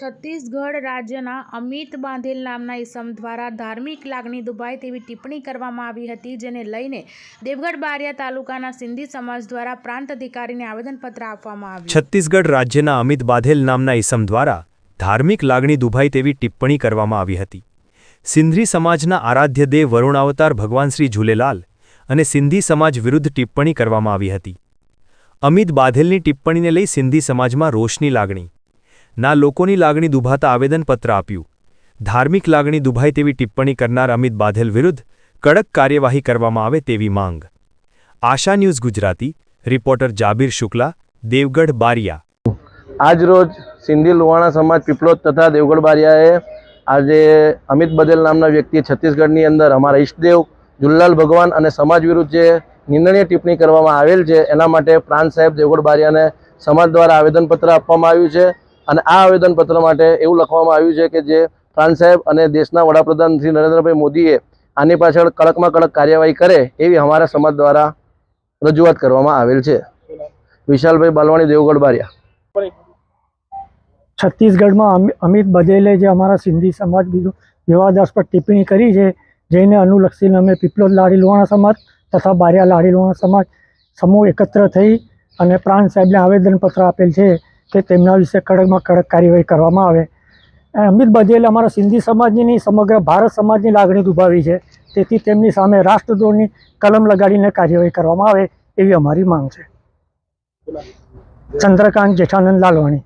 છત્તીસગઢ રાજ્યના અમિત બાંધેલ નામના ઇસમ દ્વારા ધાર્મિક લાગણી દુભાય તેવી ટિપ્પણી કરવામાં આવી હતી, જેને લઈને દેવગઢ બારિયા તાલુકાના સિંધી સમાજ દ્વારા પ્રાંત અધિકારીને આવેદનપત્ર આપવામાં આવ્યું. છત્તીસગઢ રાજ્યના અમિત બાંધેલ નામના ઇસમ દ્વારા ધાર્મિક લાગણી દુભાઈ તેવી ટિપ્પણી કરવામાં આવી હતી. સિંધી સમાજના આરાધ્ય દેવ વરુણાવતાર ભગવાન શ્રી ઝૂલેલાલ અને સિંધી સમાજ વિરુદ્ધ ટિપ્પણી કરવામાં આવી હતી. અમિત બાધેલની ટિપ્પણીને લઈ સિંધી સમાજમાં રોષની લાગણી ના લોકોની લાગણી દુભાતા આવેદનપત્ર આપ્યું. ધાર્મિક લાગણી દુભાઈ તેવી ટિપ્પણી કરનાર અમિત બાધેલ વિરુદ્ધ કડક કાર્યવાહી કરવામાં આવે તેવી માંગ. Asha news Gujarati, reporter Jabir Shukla, Devgadh Baria. આજ રોજ સિંધી લુવાણા સમાજ પીપલોદ તથા દેવગઢ બારિયાએ આજે અમિત બદેલ નામના વ્યક્તિએ છત્તીસગઢની અંદર અમારા ઈષ્ટદેવ, જુલ્લાલ ભગવાન અને સમાજ વિરુદ્ધ જે નિંદનીય ટિપ્પણી કરવામાં આવેલ છે, એના માટે પ્રાંત સાહેબ દેવગઢ બારિયાને સમાજ દ્વારા આવેદનપત્ર આપવામાં આવ્યું છે. અને આ આવેદનપત્ર માટે એવું લખવામાં આવ્યું છે કે જે ફ્રાન્સ સાહેબ અને દેશના વડાપ્રધાન શ્રી નરેન્દ્રભાઈ મોદીએ આની પાછળ કડકમાં કડક કાર્યવાહી કરે એવી અમારા સમાજ દ્વારા રજૂઆત કરવામાં આવેલ છે. વિશાલભાઈ બાલવાણી, દેવગઢ બારિયા. છત્તીસગઢમાં અમિત બધેલે જે અમારા સિંધી સમાજ બીજું વિવાદાસ્પદ ટિપ્પણી કરી છે, જેને અનુલક્ષીને અમે પીપલોદ લાડી લુહાણા સમાજ તથા બારિયા લાડી લુહાણા સમાજ સમૂહ એકત્ર થઈ અને પ્રાંત સાહેબને આવેદનપત્ર આપેલ છે. કે તેમના વિશે કડકમાં કડક કાર્યવાહી કરવામાં આવે. અમિત બધેલ અમારા સિંધી સમાજની સમગ્ર ભારત સમાજની લાગણી દુભાવી છે. તેથી તેમની સામે રાષ્ટ્રદ્રોહની કલમ લગાડીને કાર્યવાહી કરવામાં આવે એવી અમારી માંગ છે. ચંદ્રકાંત જેઠાનંદ લાલવાણી.